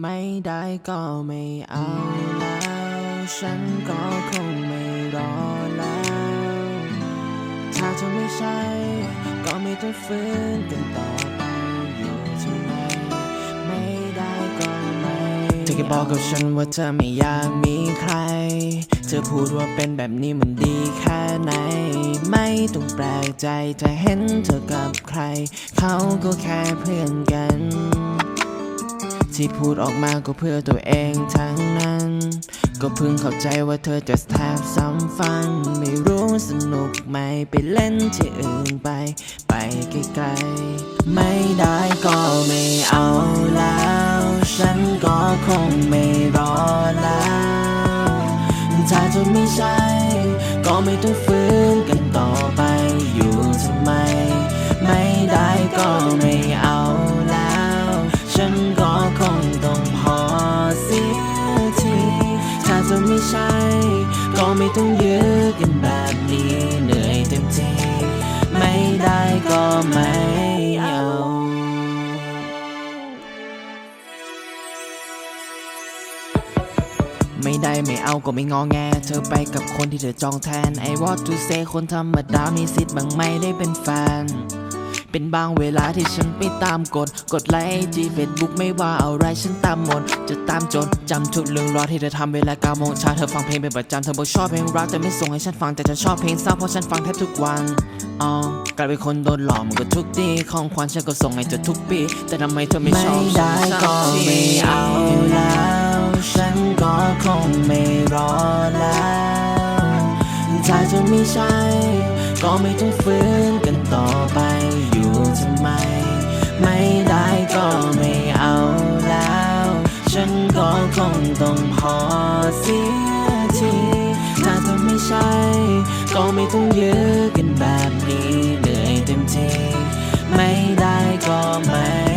ไม่ได้ก็ไม่เอาแล้ว ฉันก็คงไม่รอแล้ว ถ้าเธอไม่ใช่ ก็ไม่ต้องฟื้นกันต่อไปอยู่ทำไมไม่ได้ก็ไม่เธอแค่บอกกับฉันว่าเธอไม่อยากมีใคร เธอพูดว่าเป็นแบบนี้มันดีแค่ไหน ไม่ต้องแปลกใจถ้าเห็นเธอกับใคร เขาก็แค่เพื่อนกัน ที่พูดออกมาก็เพื่อตัวเองทั้งนั้น ก็เพิ่งเข้าใจว่าเธอจะแทบซ้ำฟังไม่รู้สนุกไหมไปเล่นที่อื่นไป ไปไกลๆ ไม่ได้ก็ไม่เอาแล้ว ฉันก็คงไม่รอแล้ว ถ้าเธอไม่ใช่ ก็ไม่ต้องฟื้นกันต่อไปอยู่ทำไม ต้องยื้อกันแบบนี้เหนื่อยเต็มทีไม่ได้ก็ไม่เอาไม่ได้ไม่เอาก็ไม่งอแง เธอไปกับคนที่เธอจองแทน ไอ้ what to say คนธรรมดามีสิทธิ์บางไม่ได้เป็นแฟน เป็นบางเวลาที่ฉันไปตามกฎกดไลค์จีเฟซบุ๊กไม่ว่าอะไรฉันตามหมด จะตามจนจำทุกเรื่องราวที่เธอทำเวลา9โมงเช้าเธอฟังเพลงเป็นประจำเธอบอกชอบเพลงรักแต่ไม่ส่งให้ฉันฟังแต่ฉันชอบเพลงเศร้าเพราะฉันฟังแทบทุกวันอ๋อกลายเป็นคนโดนหลอกมันก็ทุกทีของขวัญฉันก็ส่งให้เธอทุกปี แต่ทำไมเธอไม่ชอบไม่ได้ก็ไม่เอาแล้วฉันก็คงไม่รอแล้วถ้าเธอไม่ใช่ ก็ไม่ต้องฟื้นกันต่อไปอยู่ทำไม ไม่ได้ก็ไม่เอาแล้ว ฉันก็คงต้องพอเสียทีถ้าเธอไม่ใช่ ก็ไม่ต้องยื้อกันแบบนี้เหนื่อยเต็มทีไม่ได้ก็ไม่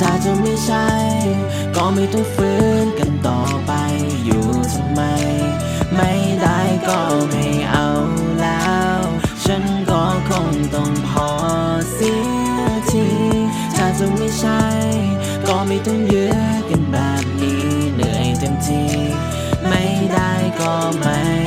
ถ้าเธอไม่ใช่ ก็ไม่ต้องฟื้นกันต่อไปอยู่ทำไม ไม่ได้ก็ไม่เอาแล้ว ฉันก็คงต้องพอเสียทีถ้าเธอไม่ใช่ ก็ไม่ต้องยื้อกันแบบนี้เหนื่อยเต็มทีไม่ได้ก็ไม่